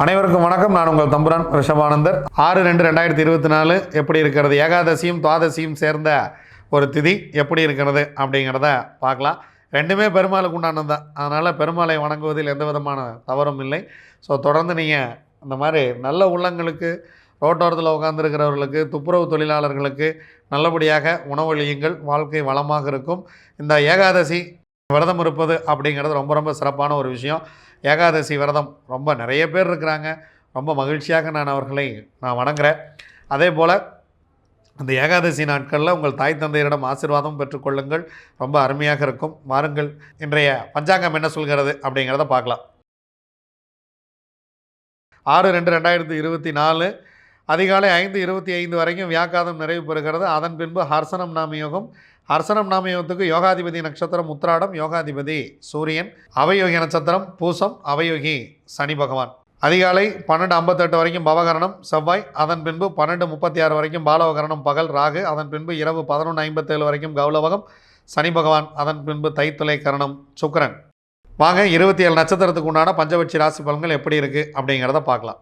அனைவருக்கும் வணக்கம். நான் உங்கள் தம்புரான் ரிஷபானந்தர். ஆறு ரெண்டு ரெண்டாயிரத்தி இருபத்தி நாலு எப்படி இருக்கிறது? ஏகாதசியும் துவாதசியும் சேர்ந்த ஒரு திதி எப்படி இருக்கிறது அப்படிங்கிறத பார்க்கலாம். ரெண்டுமே பெருமாளுக்கு உண்டானது தான் அதனால் பெருமாளை வணங்குவதில் எந்த விதமான தவறும் இல்லை. ஸோ தொடர்ந்து நீங்கள் இந்த மாதிரி நல்ல உள்ளங்களுக்கு ரோட்டோரத்தில் உட்காந்துருக்கிறவர்களுக்கு துப்புரவு தொழிலாளர்களுக்கு நல்லபடியாக உணவளியுங்கள் வாழ்க்கை வளமாக இருக்கும். இந்த ஏகாதசி விரதம் இருப்பது அப்படிங்கிறது ரொம்ப ரொம்ப சிறப்பான ஒரு விஷயம். ஏகாதசி விரதம் ரொம்ப நிறைய பேர் இருக்கிறாங்க. ரொம்ப மகிழ்ச்சியாக நான் அவர்களை நான் வணங்குறேன். அதே போல் அந்த ஏகாதசி நாட்களில் உங்கள் தாய் தந்தையரிடம் ஆசீர்வாதம் பெற்றுக்கொள்ளுங்கள் ரொம்ப அருமையாக இருக்கும். வாருங்கள். இன்றைய பஞ்சாங்கம் என்ன சொல்கிறது அப்படிங்கிறத பார்க்கலாம். ஆறு ரெண்டு ரெண்டாயிரத்தி இருபத்தி நாலு. அதிகாலை ஐந்து இருபத்தி ஐந்து வரைக்கும் வியாக்காதம் நிறைவு பெறுகிறது. அதன் பின்பு ஹர்சனம் நாமயோகம் ஹர்சனம் நாமயோகத்துக்கு யோகாதிபதி நட்சத்திரம் உத்திராடம். யோகாதிபதி சூரியன். அவயோகி நட்சத்திரம் பூசம். அவயோகி சனி பகவான். அதிகாலை பன்னெண்டு ஐம்பத்தெட்டு வரைக்கும் பவகரணம் செவ்வாய் அதன் பின்பு பன்னெண்டு முப்பத்தி ஆறு வரைக்கும் பாலவகரணம் பகல் ராகு அதன் பின்பு இரவு பதினொன்று ஐம்பத்தேழு வரைக்கும் கௌலவகம் சனி பகவான் அதன் பின்பு தைத்துளை கரணம் சுக்கரன். வாங்க இருபத்தி ஏழு நட்சத்திரத்துக்கு உண்டான பஞ்சபட்சி ராசி பலன்கள் எப்படி இருக்குது அப்படிங்கிறத பார்க்கலாம்.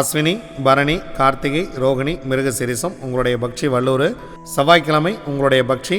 அஸ்வினி பரணி கார்த்திகை ரோகிணி மிருகசிரிசம் உங்களுடைய பக்ஷி வல்லூர். செவ்வாய்க்கிழமை உங்களுடைய பக்ஷி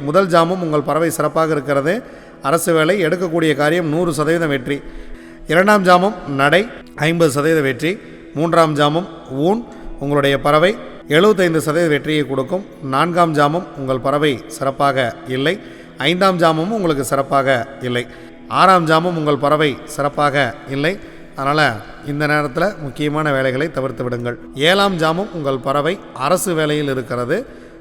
முதல் ஜாமும் உங்கள் பறவை சிறப்பாக இருக்கிறது. அரசு வேலை எடுக்கக்கூடிய காரியம் நூறு சதவீதம் வெற்றி. இரண்டாம் ஜாமம் நடை ஐம்பது சதவீத வெற்றி. மூன்றாம் ஜாமம் ஊன் உங்களுடைய பறவை எழுபத்தைந்து சதவீத வெற்றியை கொடுக்கும். நான்காம் ஜாமம் உங்கள் பறவை சிறப்பாக இல்லை. ஐந்தாம் ஜாமமும் உங்களுக்கு சிறப்பாக இல்லை. ஆறாம் ஜாமம் உங்கள் பறவை சிறப்பாக இல்லை. அதனால் இந்த நேரத்தில் முக்கியமான வேலைகளை தவிர்த்து விடுங்கள். ஏழாம் ஜாமம் உங்கள் பறவை அரசு வேலையில் இருக்கிறது.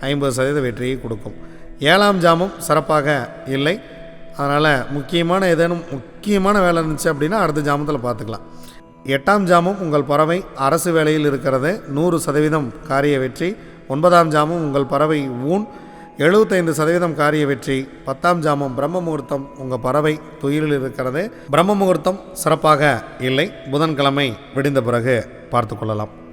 ஐம்பது சதவீத வெற்றியை கொடுக்கும். ஏழாம் ஜாமம் சிறப்பாக இல்லை. அதனால் முக்கியமான ஏதேனும் முக்கியமான வேலை இருந்துச்சு அப்படின்னா அடுத்த ஜாமத்தில் பார்த்துக்கலாம். எட்டாம் ஜாமம் உங்கள் பறவை அரசு வேலையில் இருக்கிறது. நூறு சதவீதம் காரிய வெற்றி. ஒன்பதாம் ஜாமம் உங்கள் பறவை ஊன். எழுபத்தைந்து சதவீதம் காரிய வெற்றி. பத்தாம் ஜாமம் பிரம்ம முகூர்த்தம் உங்கள் பறவை துயிலில் இருக்கிறது. பிரம்ம முகூர்த்தம் சிறப்பாக இல்லை. புதன்கிழமை விடிந்த பிறகு பார்த்து கொள்ளலாம்.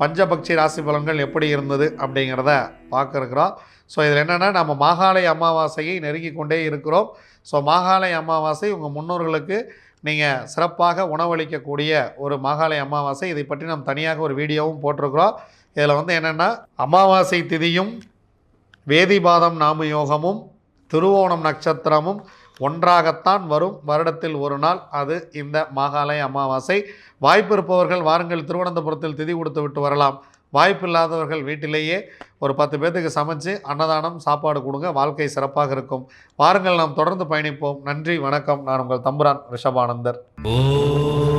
பஞ்சபக்ஷி ராசி பலன்கள் எப்படி இருந்தது அப்படிங்கிறத பார்க்குறக்குறோம் ஸோ இதில் என்னென்னா நம்ம மாகாளய அமாவாசையை நெருங்கி கொண்டே இருக்கிறோம். ஸோ மாகாளய அமாவாசை உங்கள் முன்னோர்களுக்கு நீங்கள் சிறப்பாக உணவளிக்கக்கூடிய ஒரு மாகாளய அமாவாசை. இதை பற்றி நம்ம தனியாக ஒரு வீடியோவும் போட்டிருக்கிறோம். இதில் வந்து என்னென்னா அமாவாசை திதியும் வேதிபாதம் நாம யோகமும் திருவோணம் நட்சத்திரமும் ஒன்றாகத்தான் வரும். வருடத்தில் ஒரு நாள் அது இந்த மாகாளய அமாவாசை. வாய்ப்பு இருப்பவர்கள் வாருங்கள். திருவனந்தபுரத்தில் திதி கொடுத்து விட்டு வரலாம். வாய்ப்பு இல்லாதவர்கள் வீட்டிலேயே ஒரு பத்து பேர்த்துக்கு சமைச்சு அன்னதானம் சாப்பாடு கொடுங்க. வாழ்க்கை சிறப்பாக இருக்கும். வாருங்கள். நாம் தொடர்ந்து பயணிப்போம். நன்றி வணக்கம். நான் உங்கள் தம்புரான் ரிஷபானந்தர். ஓ